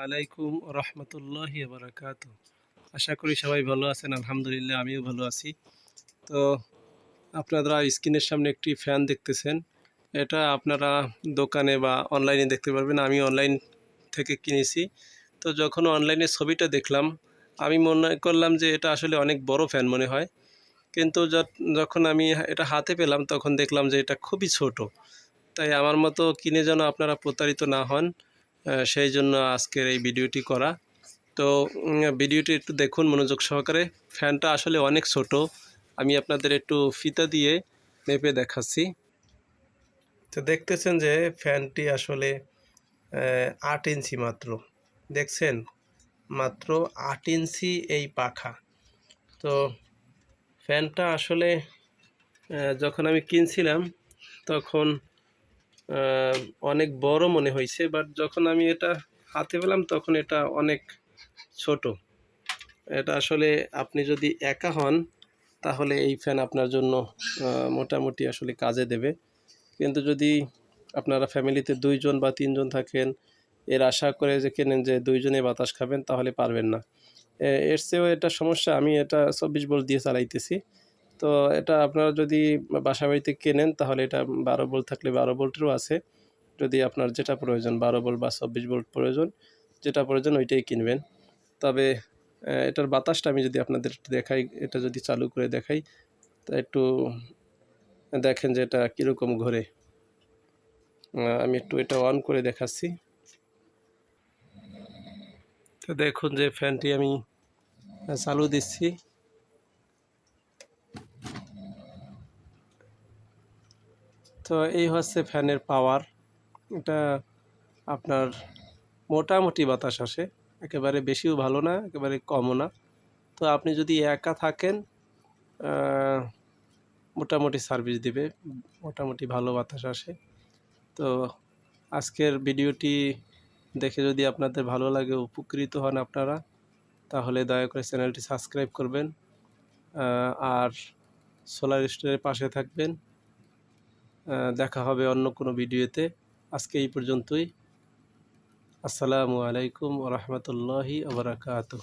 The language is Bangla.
আলাইকুম রহমতুল্লাহি বারাকাত আশা করি সবাই ভালো আছেন, আলহামদুলিল্লাহ আমিও ভালো আছি। তো আপনারা স্ক্রিনের সামনে একটি ফ্যান দেখতেছেন। এটা আপনারা দোকানে বা অনলাইনে দেখতে পারবেন, আমি অনলাইন থেকে কিনেছি। তো যখন অনলাইনে ছবিটা দেখলাম, আমি মনে করলাম যে এটা আসলে অনেক বড় ফ্যান মনে হয়। কিন্তু যখন আমি এটা হাতে পেলাম, তখন দেখলাম যে এটা খুবই ছোট। তাই আমার মতো কিনে যেন আপনারা প্রতারিত না হন সেই জন্য আজকের এই ভিডিওটি করা। তো ভিডিওটি একটু দেখুন মনোযোগ সহকারে। ফ্যানটা আসলে অনেক ছোট। আমি আপনাদের একটু ফিতা দিয়ে মেপে দেখাচ্ছি। তো দেখতেছেন যে ফ্যানটি আসলে আট ইঞ্চি মাত্র। দেখছেন? মাত্র আট ইঞ্চি এই পাখা। তো ফ্যানটা আসলে যখন আমি কিনছিলাম, তখন অনেক বড় মনে হয়েছে বাট যখন আমি এটা হাতে পেলাম তখন এটা অনেক ছোট। এটা আসলে আপনি যদি একা হন, তাহলে এই ফ্যান আপনার জন্য মোটামুটি আসলে কাজে দেবে। কিন্তু যদি আপনারা ফ্যামিলিতে দুইজন বা তিনজন থাকেন, এর আশা করে যে কেনেন যে দুইজনে বাতাস খাবেন, তাহলে পারবেন না। এর চেয়েও এটা সমস্যা, আমি এটা চব্বিশ ভোল্ট দিয়ে চালাইতেছি। তো এটা আপনারা যদি বাসা বাড়িতে কেনেন, তাহলে এটা বারো বোল্ট থাকলে বারো বোল্টেরও আছে। যদি আপনার যেটা প্রয়োজন, বারো ভোল্ট বা চব্বিশ বোল্ট প্রয়োজন, যেটা প্রয়োজন ওইটাই কিনবেন। তবে এটার বাতাসটা আমি যদি আপনাদের দেখাই, এটা যদি চালু করে দেখাই, তা একটু দেখেন যে এটা কীরকম ঘোরে। আমি একটু এটা অন করে দেখাচ্ছি। তো দেখুন যে ফ্যানটি আমি চালু দিচ্ছি। তো এই হচ্ছে ফ্যানের পাওয়ার। এটা আপনার মোটামুটি বাতাস আসে, একেবারে বেশিও ভালো না, একেবারে কমও না। তো আপনি যদি একা থাকেন মোটামুটি সার্ভিস দিবে, মোটামুটি ভালো বাতাস আসে। তো আজকের ভিডিওটি দেখে যদি আপনাদের ভালো লাগে, উপকৃত হন আপনারা, তাহলে দয়া করে চ্যানেলটি সাবস্ক্রাইব করবেন আর সোলার স্টোরের পাশে থাকবেন। দেখা হবে অন্য কোনো ভিডিওতে। আজকে এই পর্যন্তই। আসসালামু আলাইকুম রহমতুল্লাহি আবরাকাতুহ